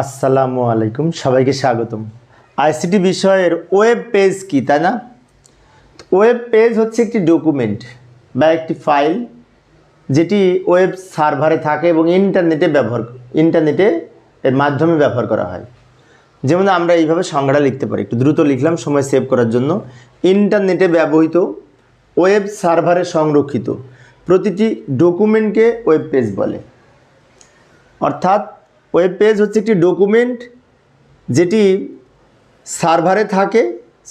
আসসালামু আলাইকুম, সবাইকে স্বাগতম। আইসিটি বিষয়ের ওয়েব পেজ কি, তাই না? ওয়েব পেজ হচ্ছে একটি ডকুমেন্ট বা একটি ফাইল যেটি ওয়েব সার্ভারে থাকে এবং ইন্টারনেটে ব্যবহার, ইন্টারনেটে এর মাধ্যমে ব্যবহার করা হয়। যেমন আমরা এইভাবে সংজ্ঞাটা লিখতে পারি। একটু দ্রুত লিখলাম, সময় সেভ করার জন্য। ইন্টারনেটে ব্যবহৃত, ওয়েব সার্ভারে সংরক্ষিত প্রতিটি ডকুমেন্টকে ওয়েব পেজ বলে। অর্থাৎ ওয়েব পেজ হচ্ছে একটি ডকুমেন্ট যেটি সার্ভারে থাকে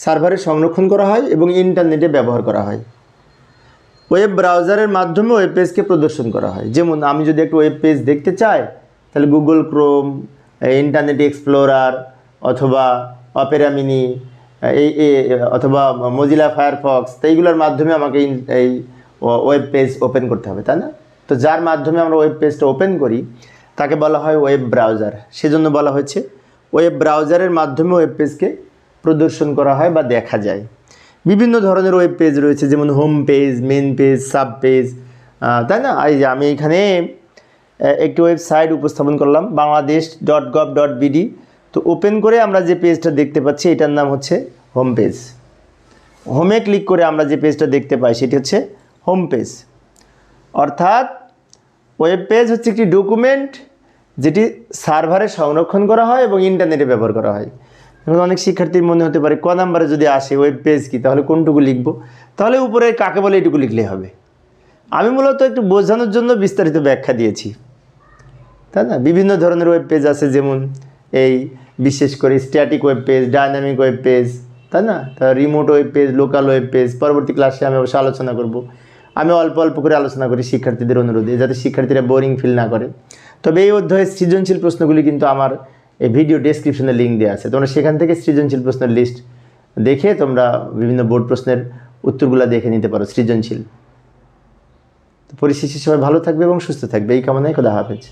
সার্ভারে সংরক্ষণ করা হয় এবং ইন্টারনেটে ব্যবহার করা হয়। ওয়েব ব্রাউজারের মাধ্যমে ওয়েব পেজকে প্রদর্শন করা হয়। যেমন আমি যদি একটা ওয়েব পেজ দেখতে চাই, তাহলে গুগল ক্রোম ইন্টারনেট এক্সপ্লোরার অথবা অপেরা মিনি এই অথবা মজিলা ফায়ারফক্স তো এইগুলোর মাধ্যমে আমাকে এই ওয়েব পেজ ওপেন করতে হবে, তাই না? তো যার মাধ্যমে আমরা ওয়েব পেজটা ওপেন করি তাকে বলা হয় ওয়েব ব্রাউজার। সেজন্য বলা হয়েছে, ওয়েব ব্রাউজারের মাধ্যমে ওয়েব পেজকে প্রদর্শন করা হয় বা দেখা যায়। বিভিন্ন ধরনের ওয়েব পেজ রয়েছে, যেমন home page main page, sub page তাই না? এই যে আমি এখানে একটি ওয়েবসাইট উপস্থাপন করলাম, Bangladesh dot gov dot BD. তো ওপেন করে আমরা যে পেজটা দেখতে পাচ্ছি, এটার নাম হচ্ছে হোম পেজ। হোমে ক্লিক করে আমরা যে পেজটা দেখতে পাই, সেটি হচ্ছে হোম পেজ। অর্থাৎ ওয়েব পেজ হচ্ছে একটি ডকুমেন্ট যেটি সার্ভারে সংরক্ষণ করা হয় এবং ইন্টারনেটে ব্যবহার করা হয়। এখন অনেক শিক্ষার্থীর মনে হতে পারে, ক নাম্বারে যদি আসে ওয়েব পেজ কি, তাহলে কোনটুকু লিখব? তাহলে উপরে কাকে বলে এটুকু লিখলে হবে। আমি মূলত একটু বোঝানোর জন্য বিস্তারিত ব্যাখ্যা দিয়েছি। তাই না? বিভিন্ন ধরনের ওয়েব পেজ আছে, যেমন এই বিশেষ করে static web page dynamic web page, তাই না? তা remote web page, local web page, পরবর্তী ক্লাসে আমি অবশ্যই আলোচনা করব। আমি অল্প অল্প করে আলোচনা করি শিক্ষার্থীদের অনুরোধে, যাতে শিক্ষার্থীরা বোরিং ফিল না করে। তবে এই অধ্যায়ের সৃজনশীল প্রশ্নগুলি কিন্তু আমার এই ভিডিও ডেসক্রিপশনে লিঙ্ক দেওয়া আছে। তোমরা সেখান থেকে সৃজনশীল প্রশ্নের লিস্ট দেখে তোমরা বিভিন্ন বোর্ড প্রশ্নের উত্তরগুলো দেখে নিতে পারো, সৃজনশীল। পরিশেষে সবাই ভালো থাকবে এবং সুস্থ থাকবে। এই কামনায় কথা হাফেজ।